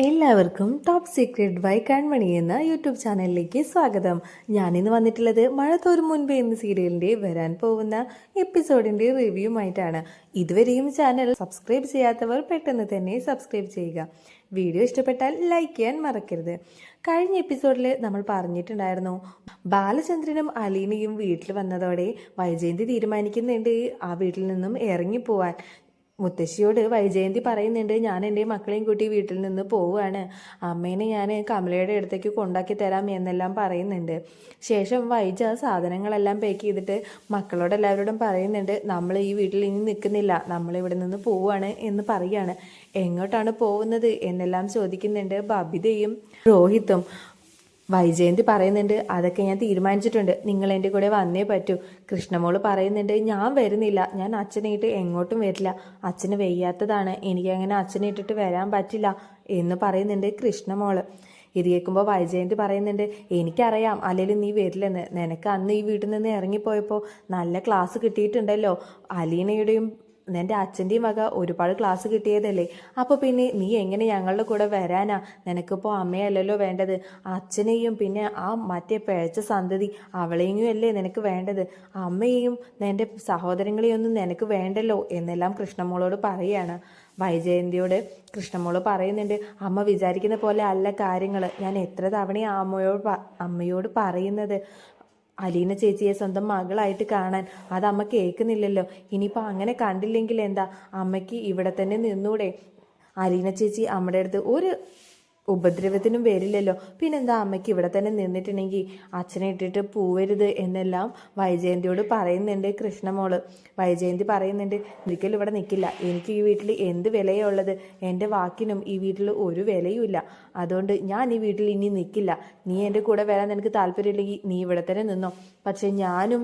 എല്ലാവർക്കും top secret by കൺമണി എന്ന YouTube ചാനലിലേക്ക് സ്വാഗതം. ഞാനിന്ന് വന്നിട്ടുള്ളത് മഴ തോരും മുൻപേ എന്ന സീരിയലിന്റെ വരാൻ പോകുന്ന എപ്പിസോഡിന്റെ റിവ്യൂമായിട്ടാണ് ഇതുവരെയും ചാനൽ സബ്സ്ക്രൈബ് ചെയ്യാത്തവർ പെട്ടെന്ന് തന്നെ സബ്സ്ക്രൈബ് ചെയ്യുക. വീഡിയോ ഇഷ്ടപ്പെട്ടാൽ ലൈക്ക് ചെയ്യാൻ മറക്കരുത്. കഴിഞ്ഞ എപ്പിസോഡിൽ നമ്മൾ പറഞ്ഞിട്ടുണ്ടായിരുന്നു ബാലചന്ദ്രനും അലീനയും വീട്ടിൽ വന്നതോടെ വൈജയന്തി തീരുമാനിക്കുന്നുണ്ട് ആ വീട്ടിൽ നിന്നും ഇറങ്ങിപ്പോവാൻ മുത്തശ്ശിയോട് വൈജയന്തി പറയുന്നുണ്ട് ഞാൻ എന്റെ മക്കളെയും കൂട്ടി വീട്ടിൽ നിന്ന് പോവുകയാണ്. അമ്മേനെ ഞാൻ കമലയുടെ അടുത്തേക്ക് കൊണ്ടാക്കി തരാം എന്നെല്ലാം പറയുന്നുണ്ട്. ശേഷം വൈജ സാധനങ്ങളെല്ലാം പാക്ക് ചെയ്തിട്ട് മക്കളോട് എല്ലാവരോടും പറയുന്നുണ്ട് നമ്മൾ ഈ വീട്ടിൽ ഇനി നിൽക്കുന്നില്ല. നമ്മൾ ഇവിടെ നിന്ന് പോവുകയാണ് എന്ന് പറയുകയാണ്. എങ്ങോട്ടാണ് പോകുന്നത്? എന്നെല്ലാം ചോദിക്കുന്നുണ്ട് ബബിതയും രോഹിത്തും. വൈജയന്തി പറയുന്നുണ്ട് അതൊക്കെ ഞാൻ തീരുമാനിച്ചിട്ടുണ്ട്. നിങ്ങൾ എന്റെ കൂടെ വന്നേ പറ്റൂ. കൃഷ്ണമോൾ പറയുന്നുണ്ട് ഞാൻ വരുന്നില്ല. ഞാൻ അച്ഛനെ ഇട്ട് എങ്ങോട്ടും വരില്ല. അച്ഛന് വയ്യാത്തതാണ്. എനിക്കങ്ങനെ അച്ഛനെ ഇട്ടിട്ട് വരാൻ പറ്റില്ല എന്ന് പറയുന്നുണ്ട് കൃഷ്ണമോൾ. ഇത് കേൾക്കുമ്പോൾ വൈജയന്തി പറയുന്നുണ്ട് എനിക്കറിയാം അല്ലെങ്കിൽ നീ വരില്ലെന്ന്. നിനക്ക് അന്ന് ഈ വീട്ടിൽ നിന്ന് ഇറങ്ങിപ്പോയപ്പോൾ നല്ല ക്ലാസ് കിട്ടിയിട്ടുണ്ടല്ലോ. അലീനയുടെയും നിന്റെ അച്ഛന്റെയും വക ഒരുപാട് ക്ലാസ് കിട്ടിയതല്ലേ? അപ്പോൾ പിന്നെ നീ എങ്ങനെ ഞങ്ങളുടെ കൂടെ വരാനാ? നിനക്കിപ്പോൾ അമ്മയല്ലല്ലോ വേണ്ടത്. അച്ഛനെയും പിന്നെ ആ മറ്റേ പിഴച്ച സന്തതി അവളെയും അല്ലേ നിനക്ക് വേണ്ടത്? അമ്മയെയും നിന്റെ സഹോദരങ്ങളെയും ഒന്നും നിനക്ക് വേണ്ടല്ലോ എന്നെല്ലാം കൃഷ്ണമോളോട് പറയുകയാണ് വൈജയന്തിയോട് കൃഷ്ണമോൾ പറയുന്നുണ്ട് അമ്മ വിചാരിക്കുന്ന പോലെ അല്ല കാര്യങ്ങൾ ഞാൻ എത്ര തവണ അമ്മയോട് അമ്മയോട് പറയുന്നത്? അലീന ചേച്ചിയെ സ്വന്തം മകളായിട്ട് കാണാൻ. അത് അമ്മ കേൾക്കുന്നില്ലല്ലോ. ഇനിയിപ്പോൾ അങ്ങനെ കണ്ടില്ലെങ്കിൽ എന്താ? അമ്മയ്ക്ക് ഇവിടെ തന്നെ നിന്നൂടെ. അലീന ചേച്ചി അമ്മയുടെ അടുത്ത് ഒരു ഉപദ്രവത്തിനും വരില്ലല്ലോ പിന്നെന്താ അമ്മയ്ക്ക് ഇവിടെ തന്നെ നിന്നിട്ടുണ്ടെങ്കിൽ അച്ഛനെ ഇട്ടിട്ട് പോവരുത് എന്നെല്ലാം വൈജയന്തിയോട് പറയുന്നുണ്ട് കൃഷ്ണമോൾ. വൈജയന്തി പറയുന്നുണ്ട് ഒരിക്കലും ഇവിടെ നിൽക്കില്ല എനിക്ക് ഈ വീട്ടിൽ എന്ത് വിലയേ ഉള്ളത്? എന്റെ വാക്കിനും ഈ വീട്ടിൽ ഒരു വിലയുമില്ല അതുകൊണ്ട് ഞാൻ ഈ വീട്ടിൽ ഇനി നിൽക്കില്ല നീ എന്റെ കൂടെ വരാൻ നിനക്ക് താല്പര്യമില്ലെങ്കിൽ നീ ഇവിടെ തന്നെ നിന്നോ. പക്ഷെ ഞാനും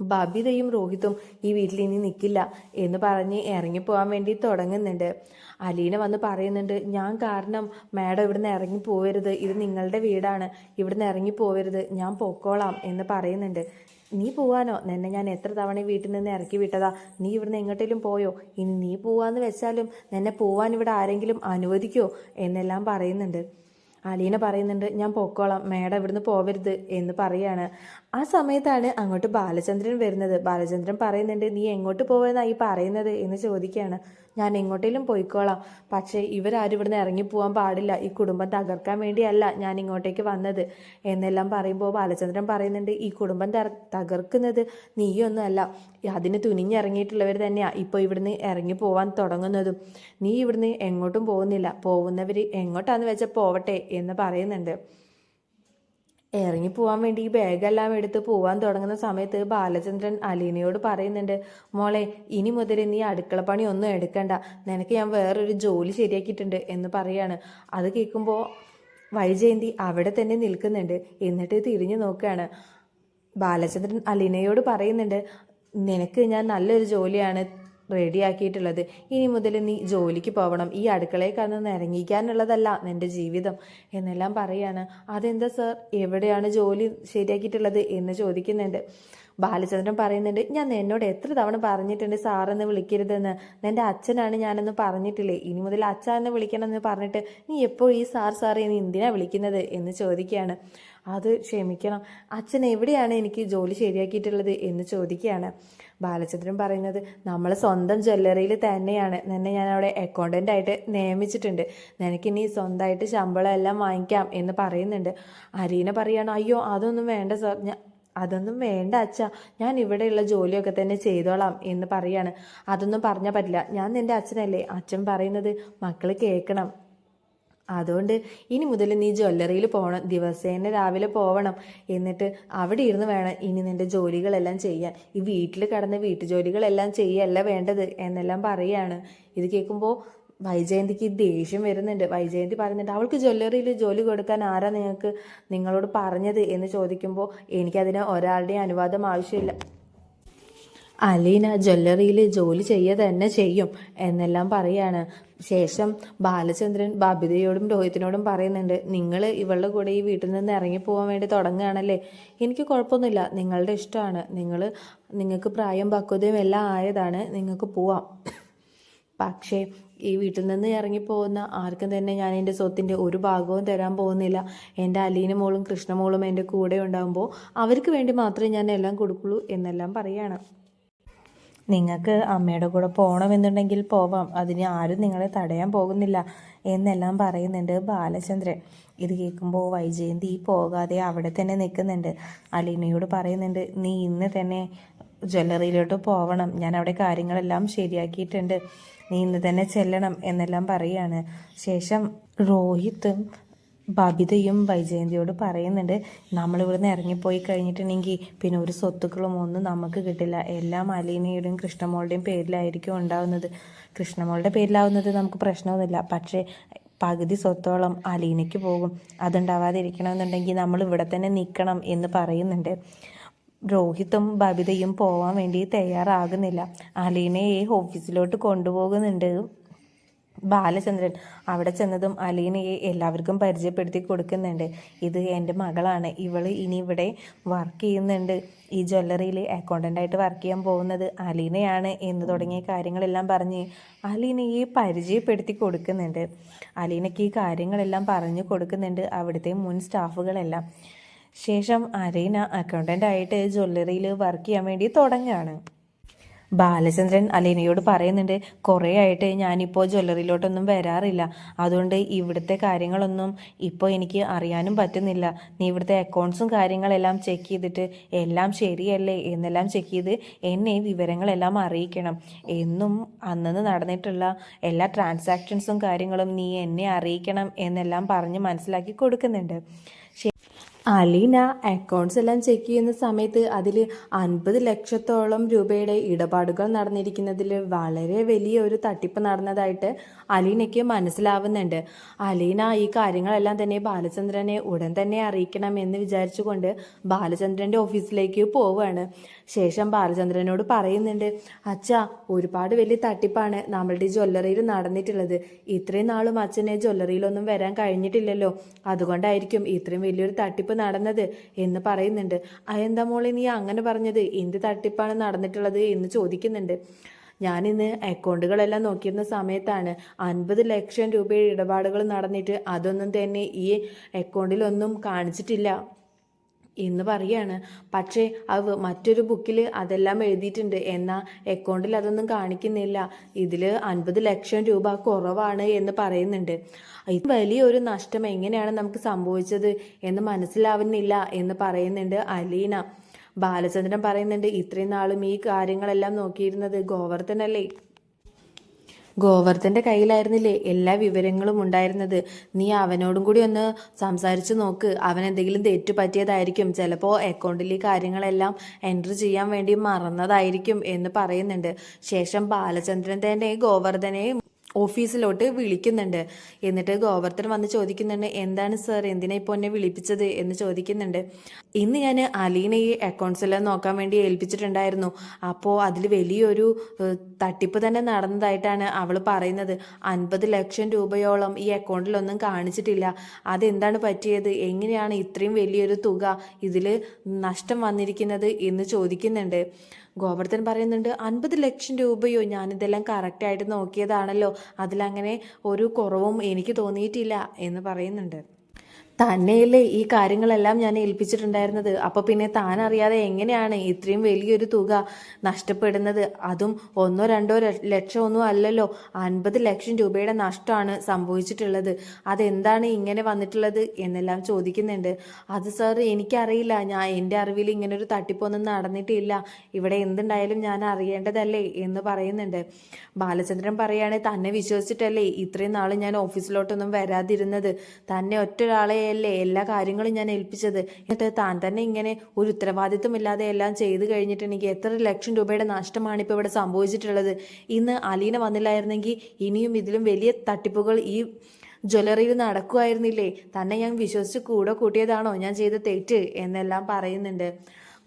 ബബിതയും രോഹിതും ഈ വീട്ടിൽ ഇനി നിൽക്കില്ല എന്ന് പറഞ്ഞ് ഇറങ്ങിപ്പോവാൻ വേണ്ടി തുടങ്ങുന്നുണ്ട്. അലീന വന്ന് പറയുന്നുണ്ട് ഞാൻ കാരണം മാഡം ഇവിടുന്ന് ഇറങ്ങി പോവരുത്. ഇത് നിങ്ങളുടെ വീടാണ്. ഇവിടുന്ന് ഇറങ്ങി പോവരുത്. ഞാൻ പൊക്കോളാം എന്ന് പറയുന്നുണ്ട്. നീ പോവാനോ? നിന്നെ ഞാൻ എത്ര തവണ വീട്ടിൽ നിന്ന് ഇറക്കി വിട്ടതാ? നീ ഇവിടുന്ന് എങ്ങോട്ടേലും പോയോ? ഇനി നീ പോവാന്ന് വെച്ചാലും നിന്നെ പോവാൻ ഇവിടെ ആരെങ്കിലും അനുവദിക്കോ? എന്നെല്ലാം പറയുന്നുണ്ട്. അലീന പറയുന്നുണ്ട് ഞാൻ പൊക്കോളാം മേഡം ഇവിടുന്ന് പോവരുത് എന്ന് പറയാണ്. ആ സമയത്താണ് അങ്ങോട്ട് ബാലചന്ദ്രൻ വരുന്നത്. ബാലചന്ദ്രൻ പറയുന്നുണ്ട് നീ എങ്ങോട്ട് പോവെന്നാ ഈ പറയുന്നത്? എന്ന് ചോദിക്കുകയാണ്. ഞാൻ എങ്ങോട്ടേലും പോയിക്കോളാം. പക്ഷേ ഇവരാരും ഇവിടുന്ന് ഇറങ്ങി പോകാൻ പാടില്ല. ഈ കുടുംബം തകർക്കാൻ വേണ്ടിയല്ല ഞാൻ ഇങ്ങോട്ടേക്ക് വന്നത്. എന്നെല്ലാം പറയുമ്പോൾ ബാലചന്ദ്രൻ പറയുന്നുണ്ട് ഈ കുടുംബം തകർക്കുന്നത് നീയൊന്നുമല്ല. അതിന് തുനിഞ്ഞിറങ്ങിയിട്ടുള്ളവർ തന്നെയാണ് ഇപ്പോൾ ഇവിടുന്ന് ഇറങ്ങി പോവാൻ തുടങ്ങുന്നതും. നീ ഇവിടുന്ന് എങ്ങോട്ടും പോകുന്നില്ല. പോകുന്നവർ എങ്ങോട്ടാന്ന് വെച്ചാൽ പോവട്ടെ എന്ന് പറയുന്നുണ്ട്. ഇറങ്ങി പോവാൻ വേണ്ടി ഈ ബാഗെല്ലാം എടുത്ത് പോവാൻ തുടങ്ങുന്ന സമയത്ത് ബാലചന്ദ്രൻ അലീനയോട് പറയുന്നുണ്ട് മോളെ ഇനി മുതൽ നീ അടുക്കള പണി ഒന്നും എടുക്കണ്ട. നിനക്ക് ഞാൻ വേറൊരു ജോലി ശരിയാക്കിയിട്ടുണ്ട് എന്ന് പറയാണ്. അത് കേൾക്കുമ്പോൾ വൈജയന്തി അവിടെ തന്നെ നിൽക്കുന്നുണ്ട്. എന്നിട്ട് തിരിഞ്ഞു നോക്കുകയാണ് ബാലചന്ദ്രൻ അലീനയോട് പറയുന്നുണ്ട് നിനക്ക് ഞാൻ നല്ലൊരു ജോലിയാണ് റെഡിയാക്കിയിട്ടുള്ളത്. ഇനി മുതൽ നീ ജോലിക്ക് പോകണം ഈ അടുക്കളയിൽ കടന്ന് ഇറങ്ങിക്കാനുള്ളതല്ല നിന്റെ ജീവിതം. എന്നെല്ലാം പറയാണ് അതെന്താ സർ? എവിടെയാണ് ജോലി ശരിയാക്കിയിട്ടുള്ളത്? എന്ന് ചോദിക്കുന്നുണ്ട്. ബാലചന്ദ്രൻ പറയുന്നുണ്ട് ഞാൻ എന്നോട് എത്ര തവണ പറഞ്ഞിട്ടുണ്ട് സാറെന്ന് വിളിക്കരുതെന്ന്. നിന്റെ അച്ഛനാണ് ഞാനെന്ന് പറഞ്ഞിട്ടില്ലേ? ഇനി മുതൽ വിളിക്കണം എന്ന് പറഞ്ഞിട്ട് നീ എപ്പോഴും ഈ സാർ സാറേ നീ എന്തിനാണ് വിളിക്കുന്നത്? എന്ന് ചോദിക്കുകയാണ്. അത് ക്ഷമിക്കണം. അച്ഛൻ എവിടെയാണ് എനിക്ക് ജോലി ശരിയാക്കിയിട്ടുള്ളത് എന്ന് ചോദിക്കുകയാണ്. ബാലചന്ദ്രൻ പറയുന്നത് നമ്മൾ സ്വന്തം ജ്വല്ലറിയിൽ തന്നെയാണ്. നിന്നെ ഞാൻ അവിടെ അക്കൗണ്ടന്റ് ആയിട്ട് നിയമിച്ചിട്ടുണ്ട്. നിനക്ക് ഇനി സ്വന്തമായിട്ട് ശമ്പളം എല്ലാം വാങ്ങിക്കാം എന്ന് പറയുന്നുണ്ട്. അരീന പറയാണ് അയ്യോ അതൊന്നും വേണ്ട സാർ. ഞാൻ അതൊന്നും വേണ്ട അച്ഛാ. ഞാൻ ഇവിടെയുള്ള ജോലിയൊക്കെ തന്നെ ചെയ്തോളാം എന്ന് പറയാണ്. അതൊന്നും പറഞ്ഞാൽ പറ്റില്ല. ഞാൻ നിന്റെ അച്ഛനല്ലേ? അച്ഛൻ പറയുന്നത് മക്കൾ കേൾക്കണം. അതുകൊണ്ട് ഇനി മുതൽ നീ ജ്വല്ലറിയിൽ പോകണം ദിവസേന രാവിലെ പോകണം എന്നിട്ട് അവിടെ ഇരുന്ന് വേണം ഇനി നിന്റെ ജോലികളെല്ലാം ചെയ്യാൻ. ഈ വീട്ടിൽ കിടന്ന് വീട്ടു ജോലികളെല്ലാം ചെയ്യല്ല വേണ്ടത് എന്നെല്ലാം പറയാണ്. ഇത് കേൾക്കുമ്പോൾ വൈജയന്തിക്ക് ദേഷ്യം വരുന്നുണ്ട്. വൈജയന്തി പറയുന്നുണ്ട് അവൾക്ക് ജ്വല്ലറിയിൽ ജോലി കൊടുക്കാൻ ആരാ നിങ്ങൾക്ക് നിങ്ങളോട് പറഞ്ഞത്? എന്ന് ചോദിക്കുമ്പോൾ എനിക്കതിന് ഒരാളുടെയും അനുവാദം ആവശ്യമില്ല. അലീന ജ്വല്ലറിയിൽ ജോലി ചെയ്യുക തന്നെ ചെയ്യും എന്നെല്ലാം പറയാണ്. ശേഷം ബാലചന്ദ്രൻ ബബിതയോടും രോഹിത്തിനോടും പറയുന്നുണ്ട് നിങ്ങൾ ഇവളുടെ കൂടെ ഈ വീട്ടിൽ നിന്ന് ഇറങ്ങിപ്പോകാൻ വേണ്ടി തുടങ്ങുകയാണല്ലേ? എനിക്ക് കുഴപ്പമൊന്നുമില്ല. നിങ്ങളുടെ ഇഷ്ടമാണ്. നിങ്ങൾ നിങ്ങൾക്ക് പ്രായം പക്വതയും എല്ലാം ആയതാണ്. നിങ്ങൾക്ക് പോവാം. പക്ഷേ ഈ വീട്ടിൽ നിന്ന് ഇറങ്ങിപ്പോകുന്ന ആർക്കും തന്നെ ഞാൻ എന്റെ സ്വത്തിന്റെ ഒരു ഭാഗവും തരാൻ പോകുന്നില്ല. എന്റെ അലീന മോളും കൃഷ്ണമോളും എന്റെ കൂടെ ഉണ്ടാകുമ്പോൾ അവർക്ക് വേണ്ടി മാത്രമേ ഞാൻ എല്ലാം കൊടുക്കുള്ളൂ എന്നെല്ലാം പറയാണ്. നിങ്ങൾക്ക് അമ്മയുടെ കൂടെ പോകണമെന്നുണ്ടെങ്കിൽ പോവാം. അതിന് ആരും നിങ്ങളെ തടയാൻ പോകുന്നില്ല എന്നെല്ലാം പറയുന്നുണ്ട് ബാലചന്ദ്രൻ. ഇത് കേൾക്കുമ്പോൾ വൈജയന്തി പോകാതെ അവിടെ തന്നെ നിൽക്കുന്നുണ്ട്. അലീനയോട് പറയുന്നുണ്ട് നീ ഇന്ന് തന്നെ ജ്വല്ലറിയിലോട്ട് പോവണം. ഞാൻ അവിടെ കാര്യങ്ങളെല്ലാം ശരിയാക്കിയിട്ടുണ്ട്. നീ ഇന്ന് തന്നെ ചെല്ലണം എന്നെല്ലാം പറയാണ്. ശേഷം രോഹിത്തും ബബിതയും വൈജയന്തിയോട് പറയുന്നുണ്ട് നമ്മളിവിടുന്ന് ഇറങ്ങിപ്പോയി കഴിഞ്ഞിട്ടുണ്ടെങ്കിൽ പിന്നെ ഒരു സ്വത്തുക്കളും ഒന്നും നമുക്ക് കിട്ടില്ല. എല്ലാം അലീനയുടെയും കൃഷ്ണമോളുടെയും പേരിലായിരിക്കും ഉണ്ടാവുന്നത്. കൃഷ്ണമോളുടെ പേരിലാവുന്നത് നമുക്ക് പ്രശ്നമൊന്നുമില്ല. പക്ഷേ പകുതി സ്വത്തോളം അലീനയ്ക്ക് പോകും. അതുണ്ടാവാതിരിക്കണമെന്നുണ്ടെങ്കിൽ നമ്മൾ ഇവിടെ തന്നെ നിൽക്കണം എന്ന് പറയുന്നുണ്ട്. രോഹിത്തും ബബിതയും പോവാൻ വേണ്ടി തയ്യാറാകുന്നില്ല. അലീനയെ ഓഫീസിലോട്ട് കൊണ്ടുപോകുന്നുണ്ട്. ബാലചന്ദ്രൻ അവിടെ ചെന്നതും അലീനയെ എല്ലാവർക്കും പരിചയപ്പെടുത്തി കൊടുക്കുന്നുണ്ട്. ഇത് എന്റെ മകളാണ്. ഇവൾ ഇനി ഇവിടെ വർക്ക് ചെയ്യുന്നുണ്ട്. ഈ ജ്വല്ലറിയിൽ അക്കൗണ്ടന്റായിട്ട് വർക്ക് ചെയ്യാൻ പോകുന്നത് അലീനയാണ് എന്ന് തുടങ്ങിയ കാര്യങ്ങളെല്ലാം പറഞ്ഞ് അലീനയെ പരിചയപ്പെടുത്തി കൊടുക്കുന്നുണ്ട്. അലീനയ്ക്ക് ഈ കാര്യങ്ങളെല്ലാം പറഞ്ഞു കൊടുക്കുന്നുണ്ട് അവിടുത്തെ മുൻ സ്റ്റാഫുകളെല്ലാം. ശേഷം അലീന അക്കൗണ്ടന്റായിട്ട് ജ്വല്ലറിയിൽ വർക്ക് ചെയ്യാൻ വേണ്ടി തുടങ്ങുകയാണ്. ബാലചന്ദ്രൻ അലീനയോട് പറയുന്നുണ്ട് കുറേ ആയിട്ട് ഞാനിപ്പോൾ ജ്വല്ലറിയിലോട്ടൊന്നും വരാറില്ല. അതുകൊണ്ട് ഇവിടുത്തെ കാര്യങ്ങളൊന്നും ഇപ്പോൾ എനിക്ക് അറിയാനും പറ്റുന്നില്ല. നീ ഇവിടുത്തെ അക്കൗണ്ട്സും കാര്യങ്ങളെല്ലാം ചെക്ക് ചെയ്തിട്ട് എല്ലാം ശരിയല്ലേ? എന്നെല്ലാം ചെക്ക് ചെയ്ത് എന്നെ വിവരങ്ങളെല്ലാം അറിയിക്കണം. എന്നും അന്നു നടന്നിട്ടുള്ള എല്ലാ ട്രാൻസാക്ഷൻസും കാര്യങ്ങളും നീ എന്നെ അറിയിക്കണം എന്നെല്ലാം പറഞ്ഞ് മനസ്സിലാക്കി കൊടുക്കുന്നുണ്ട്. അലീന അക്കൗണ്ട്സ് എല്ലാം ചെക്ക് ചെയ്യുന്ന സമയത്ത് അതിൽ അൻപത് ലക്ഷത്തോളം രൂപയുടെ ഇടപാടുകൾ നടന്നിരിക്കുന്നതിൽ വളരെ വലിയ ഒരു തട്ടിപ്പ് നടന്നതായിട്ട് അലീനയ്ക്ക് മനസ്സിലാവുന്നുണ്ട്. അലീന ഈ കാര്യങ്ങളെല്ലാം തന്നെ ബാലചന്ദ്രനെ ഉടൻ തന്നെ അറിയിക്കണം എന്ന് വിചാരിച്ചുകൊണ്ട് ബാലചന്ദ്രന്റെ ഓഫീസിലേക്ക് പോവുകയാണ്. ശേഷം ബാലചന്ദ്രനോട് പറയുന്നുണ്ട് അച്ഛാ ഒരുപാട് വലിയ തട്ടിപ്പാണ് നമ്മളുടെ ജ്വല്ലറിയിൽ നടന്നിട്ടുള്ളത്. ഇത്രയും നാളും അച്ഛനെ ജ്വല്ലറിയിലൊന്നും വരാൻ കഴിഞ്ഞിട്ടില്ലല്ലോ. അതുകൊണ്ടായിരിക്കും ഇത്രയും വലിയൊരു തട്ടിപ്പ് നടന്നത് എന്ന് പറയുന്നുണ്ട്. അയെന്താ മോളെ നീ അങ്ങനെ പറഞ്ഞത്? എന്ത് തട്ടിപ്പാണ് നടന്നിട്ടുള്ളത്? എന്ന് ചോദിക്കുന്നുണ്ട്. ഞാനിന്ന് അക്കൗണ്ടുകളെല്ലാം നോക്കിയിരുന്ന സമയത്താണ് അൻപത് ലക്ഷം രൂപയുടെ ഇടപാടുകൾ നടന്നിട്ട് അതൊന്നും തന്നെ ഈ അക്കൗണ്ടിലൊന്നും കാണിച്ചിട്ടില്ല. എന്ന് പറയാണ്. പക്ഷേ അത് മറ്റൊരു ബുക്കിൽ അതെല്ലാം എഴുതിയിട്ടുണ്ട്. എന്നാൽ അക്കൗണ്ടിൽ അതൊന്നും കാണിക്കുന്നില്ല. ഇതിൽ അൻപത് ലക്ഷം രൂപ കുറവാണ് എന്ന് പറയുന്നുണ്ട്. ഇത് വലിയൊരു നഷ്ടം എങ്ങനെയാണ് നമുക്ക് സംഭവിച്ചത് എന്ന് മനസ്സിലാവുന്നില്ല എന്ന് പറയുന്നുണ്ട് അലീന. ബാലചന്ദ്രൻ പറയുന്നുണ്ട് ഇത്രയും നാളും ഈ കാര്യങ്ങളെല്ലാം നോക്കിയിരുന്നത് ഗോവർദ്ധനല്ലേ? ഗോവർദ്ധന്റെ കയ്യിലായിരുന്നില്ലേ എല്ലാ വിവരങ്ങളും ഉണ്ടായിരുന്നത്? നീ അവനോടും കൂടി ഒന്ന് സംസാരിച്ച് നോക്ക്. അവൻ എന്തെങ്കിലും തെറ്റു പറ്റിയതായിരിക്കും. ചിലപ്പോൾ അക്കൗണ്ടിലെ കാര്യങ്ങളെല്ലാം എന്റർ ചെയ്യാൻ വേണ്ടി മറന്നതായിരിക്കും എന്ന് പറയുന്നുണ്ട്. ശേഷം ബാലചന്ദ്രൻ തന്നെ ഗോവർദ്ധനെ ഓഫീസിലോട്ട് വിളിക്കുന്നുണ്ട്. എന്നിട്ട് ഗോവർദ്ധൻ വന്ന് ചോദിക്കുന്നുണ്ട് എന്താണ് സർ? എന്തിനാ ഇപ്പോൾ എന്നെ വിളിപ്പിച്ചത്? എന്ന് ചോദിക്കുന്നുണ്ട്. ഇന്ന് ഞാൻ അലീനയെ അക്കൗണ്ട്സ് എല്ലാം നോക്കാൻ വേണ്ടി ഏൽപ്പിച്ചിട്ടുണ്ടായിരുന്നു. അപ്പോൾ അതിൽ വലിയൊരു തട്ടിപ്പ് തന്നെ നടന്നതായിട്ടാണ് അവൾ പറയുന്നത്. അൻപത് ലക്ഷം രൂപയോളം ഈ അക്കൗണ്ടിലൊന്നും കാണിച്ചിട്ടില്ല. അതെന്താണ് പറ്റിയത്? എങ്ങനെയാണ് ഇത്രയും വലിയൊരു തുക ഇതിൽ നഷ്ടം വന്നിരിക്കുന്നത് എന്ന് ചോദിക്കുന്നുണ്ട്. ഗോവർദ്ധൻ പറയുന്നുണ്ട് അൻപത് ലക്ഷം രൂപയോ ഞാനിതെല്ലാം കറക്റ്റായിട്ട് നോക്കിയതാണല്ലോ. അതിലങ്ങനെ ഒരു കുറവും എനിക്ക് തോന്നിയിട്ടില്ല എന്ന് പറയുന്നുണ്ട്. തന്നെയല്ലേ ഈ കാര്യങ്ങളെല്ലാം ഞാൻ ഏൽപ്പിച്ചിട്ടുണ്ടായിരുന്നത്. അപ്പോൾ പിന്നെ താൻ അറിയാതെ എങ്ങനെയാണ് ഇത്രയും വലിയൊരു തുക നഷ്ടപ്പെടുന്നത്? അതും ഒന്നോ രണ്ടോ ലക്ഷം ലക്ഷമൊന്നും അല്ലല്ലോ. അൻപത് ലക്ഷം രൂപയുടെ നഷ്ടമാണ് സംഭവിച്ചിട്ടുള്ളത്. അതെന്താണ് ഇങ്ങനെ വന്നിട്ടുള്ളത് എന്നെല്ലാം ചോദിക്കുന്നുണ്ട്. അത് സാർ എനിക്കറിയില്ല. ഞാൻ എന്റെ അറിവിൽ ഇങ്ങനെ ഒരു തട്ടിപ്പൊന്നും നടന്നിട്ടില്ല. ഇവിടെ എന്തുണ്ടായാലും ഞാൻ അറിയേണ്ടതല്ലേ എന്ന് പറയുന്നുണ്ട്. ബാലചന്ദ്രൻ പറയാണ് തന്നെ വിശ്വസിച്ചിട്ടല്ലേ ഇത്രയും നാൾ ഞാൻ ഓഫീസിലോട്ടൊന്നും വരാതിരുന്നത്. തന്നെ ഒറ്റ ഒരാളെയല്ലേ എല്ലാ കാര്യങ്ങളും ഞാൻ ഏൽപ്പിച്ചത്. എന്നിട്ട് താൻ തന്നെ ഇങ്ങനെ ഒരു ഉത്തരവാദിത്വമില്ലാതെ എല്ലാം ചെയ്തു കഴിഞ്ഞിട്ടുണ്ടെങ്കിൽ എത്ര ലക്ഷം രൂപയുടെ നഷ്ടമാണ് ഇപ്പോൾ ഇവിടെ സംഭവിച്ചിട്ടുള്ളത്. ഇന്ന് അലീന വന്നില്ലായിരുന്നെങ്കിൽ ഇനിയും ഇതിലും വലിയ തട്ടിപ്പുകൾ ഈ ജ്വല്ലറിയിൽ നടക്കുമായിരുന്നില്ലേ? തന്നെ ഞാൻ വിശ്വസിച്ച് കൂടെ കൂട്ടിയതാണോ ഞാൻ ചെയ്ത തെറ്റ് എന്നെല്ലാം പറയുന്നുണ്ട്.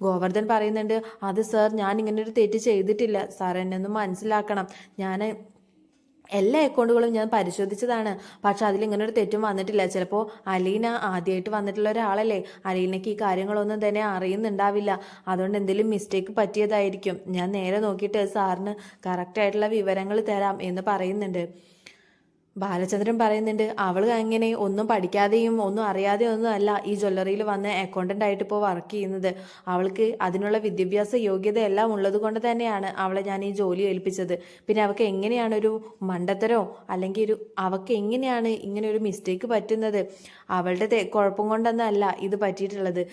ഗോവർദ്ധൻ പറയുന്നുണ്ട് അത് സാർ ഞാൻ ഇങ്ങനെ ഒരു തെറ്റ് ചെയ്തിട്ടില്ല. സാർ എന്നെ ഒന്ന് മനസ്സിലാക്കണം. ഞാൻ എല്ലാ അക്കൗണ്ടുകളും ഞാൻ പരിശോധിച്ചതാണ്. പക്ഷെ അതിൽ ഇങ്ങനെ ഒരു തെറ്റും വന്നിട്ടില്ല. ചിലപ്പോൾ അലീന ആദ്യമായിട്ട് വന്നിട്ടുള്ള ഒരാളല്ലേ? അലീനയ്ക്ക് ഈ കാര്യങ്ങളൊന്നും തന്നെ അറിയുന്നുണ്ടാവില്ല. അതുകൊണ്ട് എന്തെങ്കിലും മിസ്റ്റേക്ക് പറ്റിയതായിരിക്കും. ഞാൻ നേരെ നോക്കിയിട്ട് സാറിന് കറക്റ്റായിട്ടുള്ള വിവരങ്ങൾ തരാം എന്ന് പറയുന്നുണ്ട്. ബാലചന്ദ്രൻ പറയുന്നുണ്ട് അവൾ അങ്ങനെ ഒന്നും പഠിക്കാതെയും ഒന്നും അറിയാതെയും ഒന്നും അല്ല ഈ ജ്വല്ലറിയിൽ വന്ന് അക്കൗണ്ടന്റ് ആയിട്ട് ഇപ്പോൾ വർക്ക് ചെയ്യുന്നത്. അവൾക്ക് അതിനുള്ള വിദ്യാഭ്യാസ യോഗ്യത എല്ലാം ഉള്ളത് കൊണ്ട് തന്നെയാണ് അവളെ ഞാൻ ഈ ജോലി ഏൽപ്പിച്ചത്. പിന്നെ അവൾക്ക് എങ്ങനെയാണ് ഒരു മണ്ടത്തരോ അല്ലെങ്കിൽ ഒരു അവൾക്ക് എങ്ങനെയാണ് ഇങ്ങനെ ഒരു മിസ്റ്റേക്ക് പറ്റുന്നത്? അവളുടെ കുഴപ്പം കൊണ്ടൊന്നല്ല ഇത് പറ്റിയിട്ടുള്ളത്.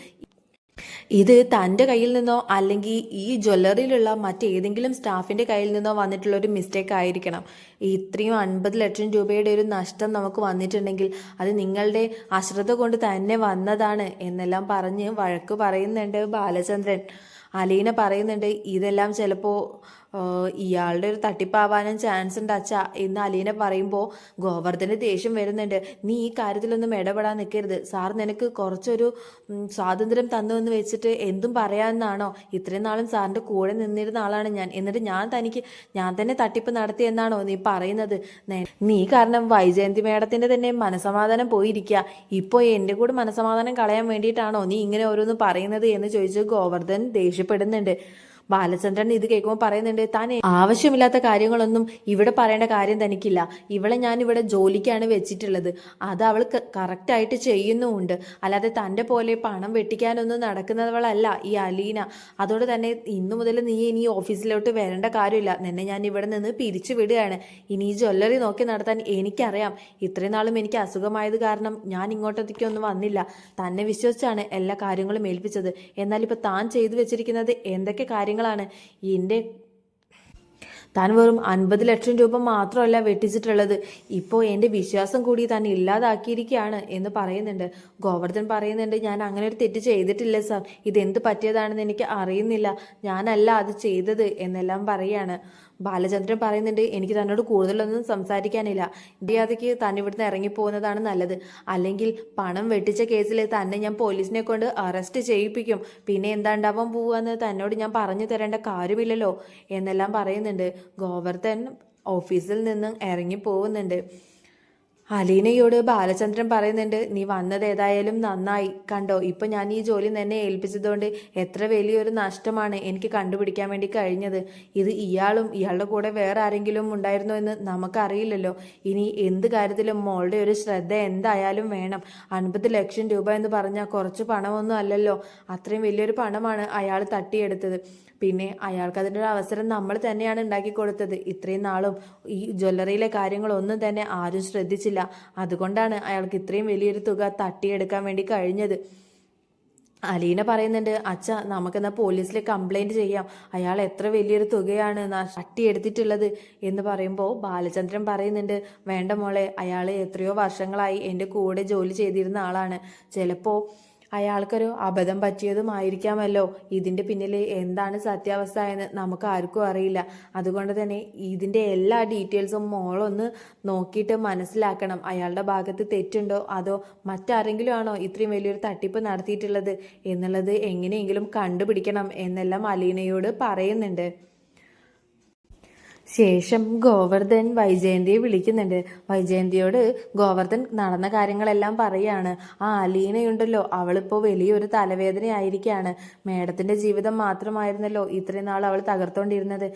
ഇത് തന്റെ കയ്യിൽ നിന്നോ അല്ലെങ്കിൽ ഈ ജ്വല്ലറിയിലുള്ള മറ്റേതെങ്കിലും സ്റ്റാഫിന്റെ കയ്യിൽ നിന്നോ വന്നിട്ടുള്ള ഒരു മിസ്റ്റേക്ക് ആയിരിക്കണം. ഇത്രയും അൻപത് ലക്ഷം രൂപയുടെ ഒരു നഷ്ടം നമുക്ക് വന്നിട്ടുണ്ടെങ്കിൽ അത് നിങ്ങളുടെ അശ്രദ്ധ കൊണ്ട് തന്നെ വന്നതാണ് എന്നെല്ലാം പറഞ്ഞ് വഴക്ക് പറയുന്നുണ്ട് ബാലചന്ദ്രൻ. അലീന പറയുന്നുണ്ട് ഇതെല്ലാം ചിലപ്പോൾ ഇയാളുടെ ഒരു തട്ടിപ്പാവാനും ചാൻസ് ഉണ്ട് അച്ഛ എന്ന് അലീന പറയുമ്പോൾ ഗോവർദ്ധന് ദേഷ്യം വരുന്നുണ്ട് നീ ഈ കാര്യത്തിലൊന്നും ഇടപെടാൻ നിൽക്കരുത് സാർ നിനക്ക് കുറച്ചൊരു സ്വാതന്ത്ര്യം തന്നു എന്ന് വെച്ചിട്ട് എന്തും പറയാമെന്നാണോ ഇത്രയും നാളും സാറിന്റെ കൂടെ നിന്നിരുന്ന ആളാണ് ഞാൻ. എന്നിട്ട് ഞാൻ തനിക്ക് ഞാൻ തന്നെ തട്ടിപ്പ് നടത്തി എന്നാണോ നീ പറയുന്നത്? നീ കാരണം വൈജയന്തി മേഡത്തിന്റെ തന്നെ മനസമാധാനം പോയിരിക്കുക ഇപ്പോൾ എന്റെ കൂടെ മനസമാധാനം കളയാൻ വേണ്ടിയിട്ടാണോ നീ ഇങ്ങനെ ഓരോന്ന് പറയുന്നത്? എന്ന് ചോദിച്ച് ഗോവർദ്ധൻ ദേഷ്യപ്പെടുന്നുണ്ട് ബാലചന്ദ്രൻ ഇത് കേൾക്കുമ്പോൾ പറയുന്നുണ്ട് താൻ ആവശ്യമില്ലാത്ത കാര്യങ്ങളൊന്നും ഇവിടെ പറയേണ്ട കാര്യം തനിക്കില്ല. ഇവളെ ഞാൻ ഇവിടെ ജോലിക്കാണ് വെച്ചിട്ടുള്ളത്. അത് അവൾ കറക്റ്റായിട്ട് ചെയ്യുന്നുമുണ്ട്. അല്ലാതെ തന്റെ പോലെ പണം വെട്ടിക്കാനൊന്നും നടക്കുന്നവളല്ല ഈ അലീന. അതോടെ തന്നെ ഇന്നു മുതൽ നീ ഇനി ഓഫീസിലോട്ട് വരേണ്ട കാര്യമില്ല. നിന്നെ ഞാൻ ഇവിടെ നിന്ന് പിരിച്ചു വിടുകയാണ്. ഇനി ഈ ജ്വല്ലറി നോക്കി നടത്താൻ എനിക്കറിയാം. ഇത്രയും നാളും എനിക്ക് അസുഖമായത് കാരണം ഞാൻ ഇങ്ങോട്ടേക്കൊന്നും വന്നില്ല. തന്നെ വിശ്വസിച്ചാണ് എല്ലാ കാര്യങ്ങളും ഏൽപ്പിച്ചത്. എന്നാൽ ഇപ്പോൾ താൻ ചെയ്തു വെച്ചിരിക്കുന്നത് എന്തൊക്കെ കാര്യങ്ങളാണ്. എന്റെ താൻ വെറും അൻപത് ലക്ഷം രൂപ മാത്രമല്ല വെട്ടിച്ചിട്ടുള്ളത്. ഇപ്പോൾ എന്റെ വിശ്വാസം കൂടി താൻ ഇല്ലാതാക്കിയിരിക്കുകയാണ് എന്ന് പറയുന്നുണ്ട്. ഗോവർദ്ധൻ പറയുന്നുണ്ട് ഞാൻ അങ്ങനെ ഒരു തെറ്റ് ചെയ്തിട്ടില്ല സാർ. ഇതെന്ത് പറ്റിയതാണെന്ന് എനിക്ക് അറിയുന്നില്ല. ഞാനല്ല അത് ചെയ്തത് എന്നെല്ലാം പറയാണ്. ബാലചന്ദ്രൻ പറയുന്നുണ്ട് എനിക്ക് തന്നോട് കൂടുതലൊന്നും സംസാരിക്കാനില്ല. മര്യാദയ്ക്ക് താൻ ഇവിടുന്ന് ഇറങ്ങിപ്പോകുന്നതാണ് നല്ലത്. അല്ലെങ്കിൽ പണം വെട്ടിച്ച കേസിൽ തന്നെ ഞാൻ പോലീസിനെ കൊണ്ട് അറസ്റ്റ് ചെയ്യിപ്പിക്കും. പിന്നെ എന്താ ഉണ്ടാവാൻ പോവാന്ന് തന്നോട് ഞാൻ പറഞ്ഞു തരേണ്ട കാര്യമില്ലല്ലോ എന്നെല്ലാം പറയുന്നുണ്ട്. ഗോവർദ്ധൻ ഓഫീസിൽ നിന്നും ഇറങ്ങി പോകുന്നുണ്ട് അലീനയോട് ബാലചന്ദ്രൻ പറയുന്നുണ്ട് നീ വന്നത് ഏതായാലും നന്നായി. കണ്ടോ ഇപ്പൊ ഞാൻ ഈ ജോലി തന്നെ ഏൽപ്പിച്ചതുകൊണ്ട് എത്ര വലിയൊരു നഷ്ടമാണ് എനിക്ക് കണ്ടുപിടിക്കാൻ വേണ്ടി കഴിഞ്ഞത്. ഇത് ഇയാളും ഇയാളുടെ കൂടെ വേറെ ആരെങ്കിലും ഉണ്ടായിരുന്നോ എന്ന് നമുക്കറിയില്ലല്ലോ. ഇനി എന്ത് കാര്യത്തിലും മോളുടെ ഒരു ശ്രദ്ധ എന്തായാലും വേണം. അൻപത് ലക്ഷം രൂപ എന്ന് പറഞ്ഞാൽ കുറച്ച് പണമൊന്നും അല്ലല്ലോ. അത്രയും വലിയൊരു പണമാണ് അയാൾ തട്ടിയെടുത്തത്. പിന്നെ അയാൾക്ക് അതിന്റെ ഒരു അവസരം നമ്മൾ തന്നെയാണ് ഉണ്ടാക്കി കൊടുത്തത്. ഇത്രയും നാളും ഈ ജ്വല്ലറിയിലെ കാര്യങ്ങളൊന്നും തന്നെ ആരും ശ്രദ്ധിച്ചില്ല. അതുകൊണ്ടാണ് അയാൾക്ക് ഇത്രയും വലിയൊരു തുക തട്ടിയെടുക്കാൻ വേണ്ടി കഴിഞ്ഞത്. അലീന പറയുന്നുണ്ട് അച്ഛ നമുക്കെന്നാ പോലീസിൽ കംപ്ലൈന്റ് ചെയ്യാം. അയാൾ എത്ര വലിയൊരു തുകയാണ് തട്ടി തട്ടിയെടുത്തിട്ടുള്ളത്. എന്ന് പറയുമ്പോൾ ബാലചന്ദ്രൻ പറയുന്നുണ്ട് വേണ്ട മോളെ അയാൾ എത്രയോ വർഷങ്ങളായി എന്റെ കൂടെ ജോലി ചെയ്തിരുന്ന ആളാണ്. ചിലപ്പോൾ അയാൾക്കൊരു അബദ്ധം പറ്റിയതുമായിരിക്കാമല്ലോ. ഇതിന്റെ പിന്നിൽ എന്താണ് സത്യാവസ്ഥ എന്ന് നമുക്ക് ആർക്കും അറിയില്ല. അതുകൊണ്ട് തന്നെ ഇതിന്റെ എല്ലാ ഡീറ്റെയിൽസും മോളൊന്ന് നോക്കിയിട്ട് മനസ്സിലാക്കണം. അയാളുടെ ഭാഗത്ത് തെറ്റുണ്ടോ? അതോ മറ്റാരെങ്കിലും ആണോ ഇത്രയും വലിയൊരു തട്ടിപ്പ് നടത്തിയിട്ടുള്ളത്? എന്നുള്ളത് എങ്ങനെയെങ്കിലും കണ്ടുപിടിക്കണം എന്നെല്ലാം അലീനയോട് പറയുന്നുണ്ട്. ശേഷം ഗോവർദ്ധൻ വൈജയന്തിയെ വിളിക്കുന്നുണ്ട്. വൈജയന്തിയോട് ഗോവർദ്ധൻ നടന്ന കാര്യങ്ങളെല്ലാം പറയാണ്. ആ അലീനയുണ്ടല്ലോ. അവളിപ്പോൾ വലിയൊരു തലവേദനയായിരിക്കുകയാണ് മേഡത്തിന്റെ ജീവിതം മാത്രമായിരുന്നല്ലോ ഇത്രയും നാൾ അവൾ തകർത്തോണ്ടിരുന്നത്.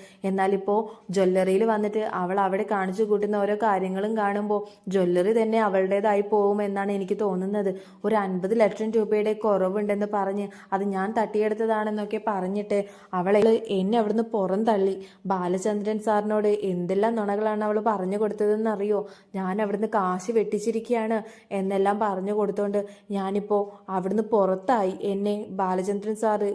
ഇപ്പോ ജ്വല്ലറിയിൽ വന്നിട്ട് അവൾ അവിടെ കാണിച്ചു കൂട്ടുന്ന ഓരോ കാര്യങ്ങളും കാണുമ്പോൾ ജ്വല്ലറി തന്നെ അവളുടേതായി പോകുമെന്നാണ് എനിക്ക് തോന്നുന്നത്. ഒരു അൻപത് ലക്ഷം രൂപയുടെ കുറവുണ്ടെന്ന് പറഞ്ഞ് അത് ഞാൻ തട്ടിയെടുത്തതാണെന്നൊക്കെ പറഞ്ഞിട്ട് അവളെ എന്നെ അവിടുന്ന് പുറം തള്ളി. ബാലചന്ദ്രൻ സാറിനോട് എന്തെല്ലാം നുണകളാണ് അവൾ പറഞ്ഞു കൊടുത്തതെന്ന് അറിയോ ഞാൻ അവിടുന്ന് കാശ് വെട്ടിച്ചിരിക്കുകയാണ്. എന്നെല്ലാം പറഞ്ഞു കൊടുത്തോണ്ട് ഞാനിപ്പോൾ അവിടുന്ന് പുറത്തായി എന്നെ ബാലചന്ദ്രൻ സാറ്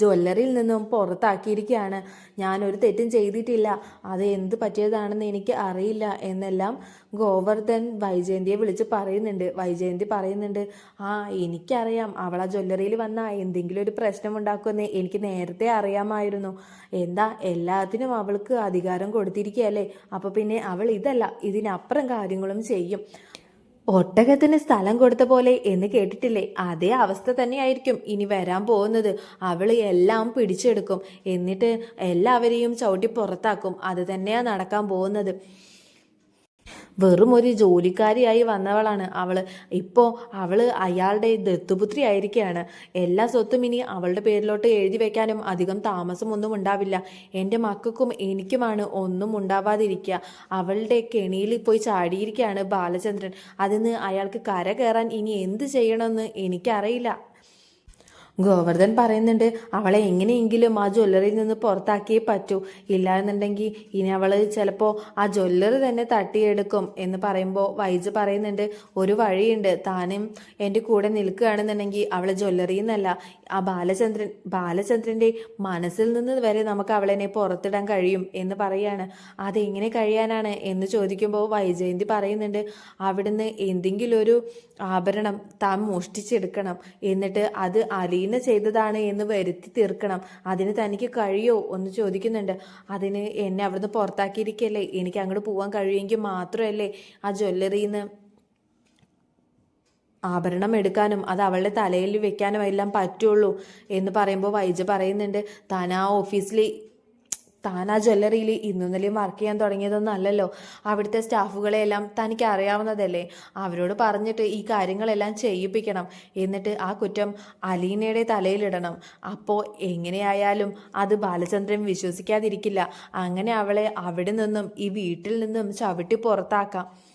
ജ്വല്ലറിയിൽ നിന്നും പുറത്താക്കിയിരിക്കുകയാണ്. ഞാനൊരു തെറ്റും ചെയ്തിട്ടില്ല. അത് എന്ത് പറ്റിയതാണെന്ന് എനിക്ക് അറിയില്ല എന്നെല്ലാം ഗോവർദ്ധൻ വൈജയന്തിയെ വിളിച്ച് പറയുന്നുണ്ട്. വൈജയന്തി പറയുന്നുണ്ട് ആ എനിക്കറിയാം. അവൾ ആ ജ്വല്ലറിയിൽ വന്ന എന്തെങ്കിലും ഒരു പ്രശ്നം ഉണ്ടാക്കുമെന്ന് എനിക്ക് നേരത്തെ അറിയാമായിരുന്നു. എന്താ എല്ലാത്തിനും അവൾക്ക് അധികാരം കൊടുത്തിരിക്കുകയല്ലേ? അപ്പോൾ പിന്നെ അവൾ ഇതല്ല ഇതിനപ്പുറം കാര്യങ്ങളും ചെയ്യും. ഒട്ടകത്തിന് സ്ഥലം കൊടുത്ത പോലെ എന്ന് കേട്ടിട്ടില്ലേ? അതേ അവസ്ഥ തന്നെയായിരിക്കും ഇനി വരാൻ പോകുന്നത്. അവൾ എല്ലാം പിടിച്ചെടുക്കും. എന്നിട്ട് എല്ലാവരെയും ചവിട്ടി പുറത്താക്കും. അത് തന്നെയാ നടക്കാൻ പോകുന്നത്. വെറും ഒരു ജോലിക്കാരിയായി വന്നവളാണ് അവൾ. ഇപ്പോ അവൾ അയാളുടെ ദത്തുപുത്രി ആയിരിക്കുകയാണ് എല്ലാ സ്വത്തും ഇനി അവളുടെ പേരിലോട്ട് എഴുതി വെക്കാനും അധികം താമസമൊന്നും ഉണ്ടാവില്ല. എന്റെ മക്കൾക്കും എനിക്കുമാണ് ഒന്നും ഉണ്ടാവാതിരിക്കുക. അവളുടെ കെണിയിൽ പോയി ചാടിയിരിക്കുകയാണ് ബാലചന്ദ്രൻ. അതിന് അയാൾക്ക് കര കയറാൻ ഇനി എന്ത് ചെയ്യണമെന്ന് എനിക്കറിയില്ല. ഗോവർദ്ധൻ പറയുന്നുണ്ട് അവളെ എങ്ങനെയെങ്കിലും ആ ജ്വല്ലറിയിൽ നിന്ന് പുറത്താക്കിയേ പറ്റൂ. ഇല്ല എന്നുണ്ടെങ്കിൽ ഇനി അവൾ ചിലപ്പോൾ ആ ജ്വല്ലറി തന്നെ തട്ടിയെടുക്കും. എന്ന് പറയുമ്പോൾ വൈജ് പറയുന്നുണ്ട് ഒരു വഴിയുണ്ട്. താനും എന്റെ കൂടെ നിൽക്കുകയാണെന്നുണ്ടെങ്കിൽ അവളെ ജ്വല്ലറിയിൽ നിന്നല്ല. ആ ബാലചന്ദ്രൻ ബാലചന്ദ്രന്റെ മനസ്സിൽ നിന്ന് വരെ നമുക്ക് അവളെന്നെ പുറത്തിടാൻ കഴിയും. എന്ന് പറയാണ്. അതെങ്ങനെ കഴിയാനാണ്? എന്ന് ചോദിക്കുമ്പോൾ വൈജയന്തി പറയുന്നുണ്ട് അവിടുന്ന് എന്തെങ്കിലും ഒരു ആഭരണം താൻ മോഷ്ടിച്ചെടുക്കണം. എന്നിട്ട് അത് അലീന ചെയ്തതാണ് എന്ന് വരുത്തി തീർക്കണം. അതിന് തനിക്ക് കഴിയോ? എന്ന് ചോദിക്കുന്നുണ്ട്. അതിന് എന്നെ അവിടുന്ന് പുറത്താക്കിയിരിക്കല്ലേ? എനിക്ക് അങ്ങോട്ട് പോകാൻ കഴിയുമെങ്കിൽ മാത്രമല്ലേ ആ ജ്വല്ലറിയിൽ ആഭരണം എടുക്കാനും അത് അവളുടെ തലയിൽ വെക്കാനും എല്ലാം പറ്റുള്ളൂ എന്ന് പറയുമ്പോൾ വൈജ പറയുന്നുണ്ട് താൻ ആ ഓഫീസിൽ താൻ ആ ജ്വല്ലറിയിൽ ഇന്നും ഇന്നലെയും വർക്ക് ചെയ്യാൻ തുടങ്ങിയതൊന്നും അല്ലല്ലോ. അവിടുത്തെ സ്റ്റാഫുകളെയെല്ലാം തനിക്ക് അറിയാവുന്നതല്ലേ. അവരോട് പറഞ്ഞിട്ട് ഈ കാര്യങ്ങളെല്ലാം ചെയ്യിപ്പിക്കണം. എന്നിട്ട് ആ കുറ്റം അലീനയുടെ തലയിലിടണം. അപ്പോൾ എങ്ങനെയായാലും അത് ബാലചന്ദ്രൻ വിശ്വസിക്കാതിരിക്കില്ല. അങ്ങനെ അവളെ അവിടെ നിന്നും ഈ വീട്ടിൽ നിന്നും ചവിട്ടി പുറത്താക്കാം.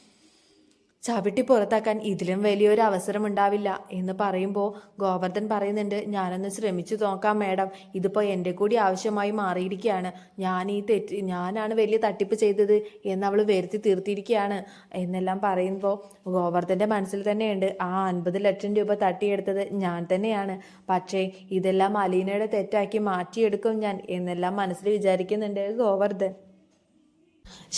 ചവിട്ടി പുറത്താക്കാൻ ഇതിലും വലിയൊരു അവസരം ഉണ്ടാവില്ല എന്ന് പറയുമ്പോൾ ഗോവർദ്ധൻ പറയുന്നുണ്ട് ഞാനൊന്ന് ശ്രമിച്ചു നോക്കാം മാഡം. ഇതിപ്പോൾ എന്റെ കൂടി ആവശ്യമായി മാറിയിരിക്കുകയാണ്. ഞാൻ ഈ തെറ്റ് ഞാനാണ് വലിയ തട്ടിപ്പ് ചെയ്തത് എന്ന് അവൾ വരുത്തി തീർത്തിരിക്കുകയാണ് എന്നെല്ലാം പറയുമ്പോൾ ഗോവർദ്ധന്റെ മനസ്സിൽ തന്നെയുണ്ട് ആ അൻപത് ലക്ഷം രൂപ തട്ടിയെടുത്തത് ഞാൻ തന്നെയാണ്. പക്ഷേ ഇതെല്ലാം അലീനയുടെ തെറ്റാക്കി മാറ്റിയെടുക്കും ഞാൻ എന്നെല്ലാം മനസ്സിൽ വിചാരിക്കുന്നുണ്ട് ഗോവർദ്ധൻ.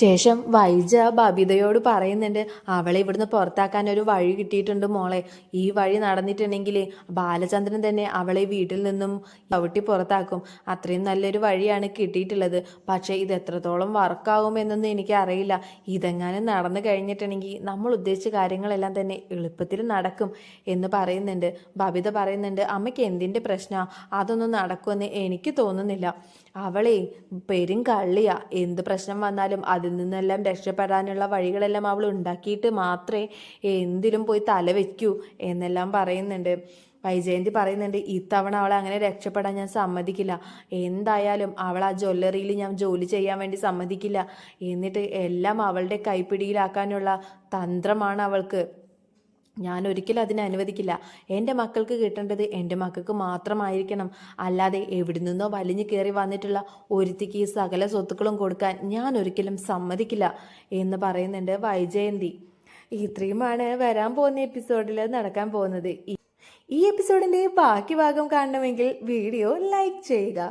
ശേഷം വൈജ ബബിതയോട് പറയുന്നുണ്ട് അവളെ ഇവിടുന്ന് പുറത്താക്കാൻ ഒരു വഴി കിട്ടിയിട്ടുണ്ട് മോളെ. ഈ വഴി നടന്നിട്ടുണ്ടെങ്കിൽ ബാലചന്ദ്രൻ തന്നെ അവളെ വീട്ടിൽ നിന്നും ചവിട്ടി പുറത്താക്കും. അത്രയും നല്ലൊരു വഴിയാണ് കിട്ടിയിട്ടുള്ളത്. പക്ഷേ ഇത് എത്രത്തോളം വർക്കാവുമെന്നൊന്നും എനിക്ക് അറിയില്ല. ഇതെങ്ങാനും നടന്നു കഴിഞ്ഞിട്ടുണ്ടെങ്കിൽ നമ്മൾ ഉദ്ദേശിച്ച കാര്യങ്ങളെല്ലാം തന്നെ എളുപ്പത്തിൽ നടക്കും എന്ന് പറയുന്നുണ്ട്. ബബിത പറയുന്നുണ്ട് അമ്മയ്ക്ക് എന്തിന്റെ പ്രശ്നമാണ് അതൊന്നും നടക്കുമെന്ന് എനിക്ക് തോന്നുന്നില്ല. അവളെ പെരും കള്ളിയാ. എന്ത് പ്രശ്നം വന്നാലും അതിൽ നിന്നെല്ലാം രക്ഷപ്പെടാനുള്ള വഴികളെല്ലാം അവൾ ഉണ്ടാക്കിയിട്ട് മാത്രമേ എന്തിലും പോയി തല വയ്ക്കൂ എന്നെല്ലാം പറയുന്നുണ്ട്. വൈജയന്തി പറയുന്നുണ്ട് ഇത്തവണ അവളെ അങ്ങനെ രക്ഷപ്പെടാൻ ഞാൻ സമ്മതിക്കില്ല. എന്തായാലും അവൾ ആ ജ്വല്ലറിയിൽ ഞാൻ ജോലി ചെയ്യാൻ വേണ്ടി സമ്മതിക്കില്ല. എന്നിട്ട് എല്ലാം അവളുടെ കൈപ്പിടിയിലാക്കാനുള്ള തന്ത്രമാണ് അവൾക്ക്. ഞാൻ ഒരിക്കലും അതിനെ അനുവദിക്കില്ല. എന്റെ മക്കൾക്ക് കിട്ടേണ്ടത് എന്റെ മക്കൾക്ക് മാത്രമായിരിക്കണം. അല്ലാതെ എവിടെ നിന്നോ വലിഞ്ഞു കയറി വന്നിട്ടുള്ള ഒരുത്തിക്ക് ഈ സകല സ്വത്തുക്കളും കൊടുക്കാൻ ഞാൻ ഒരിക്കലും സമ്മതിക്കില്ല എന്ന് പറയുന്നുണ്ട് വൈജയന്തി. ഇത്രയുമാണ് വരാൻ പോകുന്ന എപ്പിസോഡിൽ നടക്കാൻ പോകുന്നത്. ഈ എപ്പിസോഡിന്റെ ബാക്കി ഭാഗം കാണണമെങ്കിൽ വീഡിയോ ലൈക്ക് ചെയ്യുക.